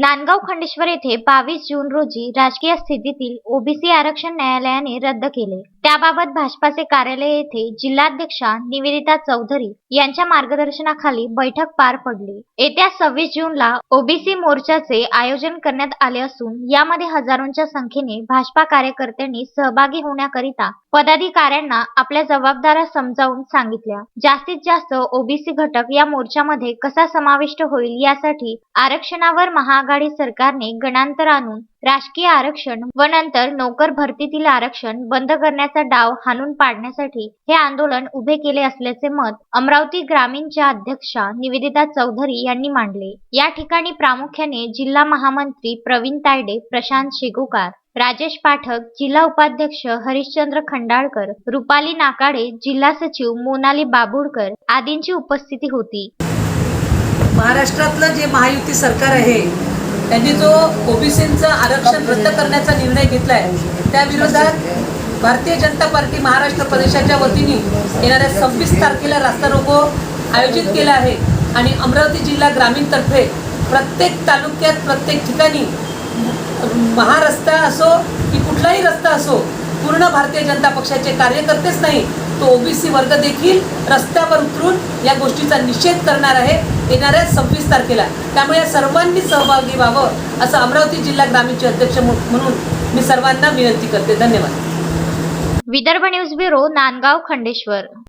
नांदगाव खंडेश्वर येथे बावीस जून रोजी राजकीय स्थितीतील ओबीसी आरक्षण न्यायालयाने रद्द केले. त्याबाबत भाजपाचे कार्यालय येथे जिल्हाध्यक्षा निवेदिता चौधरी यांच्या मार्गदर्शनाखाली बैठक पार पडली. येत्या सव्वीस जूनला ओबीसी मोर्चाचे आयोजन करण्यात आले असून यामध्ये हजारोंच्या संख्येने भाजपा कार्यकर्त्यांनी सहभागी होण्याकरिता पदाधिकाऱ्यांना आपल्या जबाबदाऱ्या समजावून सांगितल्या. जास्तीत जास्त ओबीसी घटक या मोर्चामध्ये कसा समाविष्ट होईल यासाठी आरक्षणावर महाआघाडी सरकारने गणांतर आणून राजकीय आरक्षण व नंतर नोकर भरतीतील आरक्षण बंद करण्याचा डाव हाणून पाडण्यासाठी हे आंदोलन उभे केले असल्याचे मत अमरावती ग्रामीणच्या अध्यक्षा निवेदिता चौधरी यांनी मांडले. या ठिकाणी प्रामुख्याने जिल्हा महामंत्री प्रवीण तायडे प्रशांत शेगुकार राजेश पाठक जिल्हा उपाध्यक्ष हरिश्चंद्र खंडाळकर रुपाली नाकाडे जिल्हा सचिव मोनाली बाबुडकर आदींची उपस्थिती होती. महाराष्ट्रातलं जे महायुती सरकार आहे त्यांनी जो ओबीसींचं आरक्षण रद्द करण्याचा निर्णय घेतला आहे त्या विरोधात भारतीय जनता पार्टी महाराष्ट्र प्रदेशाच्या वतीने येणाऱ्या सव्वीस तारखेला रास्ता रोको आयोजित केला आहे. आणि अमरावती जिल्हा ग्रामीणतर्फे प्रत्येक तालुक्यात प्रत्येक ठिकाणी महारस्ता असो की कुठलाही रस्ता असो पूर्ण भारतीय जनता पक्षाचे कार्यकर्तेच नाही तो ओबीसी वर्ग देखील रस्त्यावर उतरून या गोष्टीचा निषेध करणार आहे येणाऱ्या सव्वीस तारखेला. त्यामुळे या सर्वांनी सहभागी व्हावं असं अमरावती जिल्हा ग्रामीणचे अध्यक्ष म्हणून मी सर्वांना विनंती करते. धन्यवाद. Vidarbha news bureau Nandgaon Khandeshwar.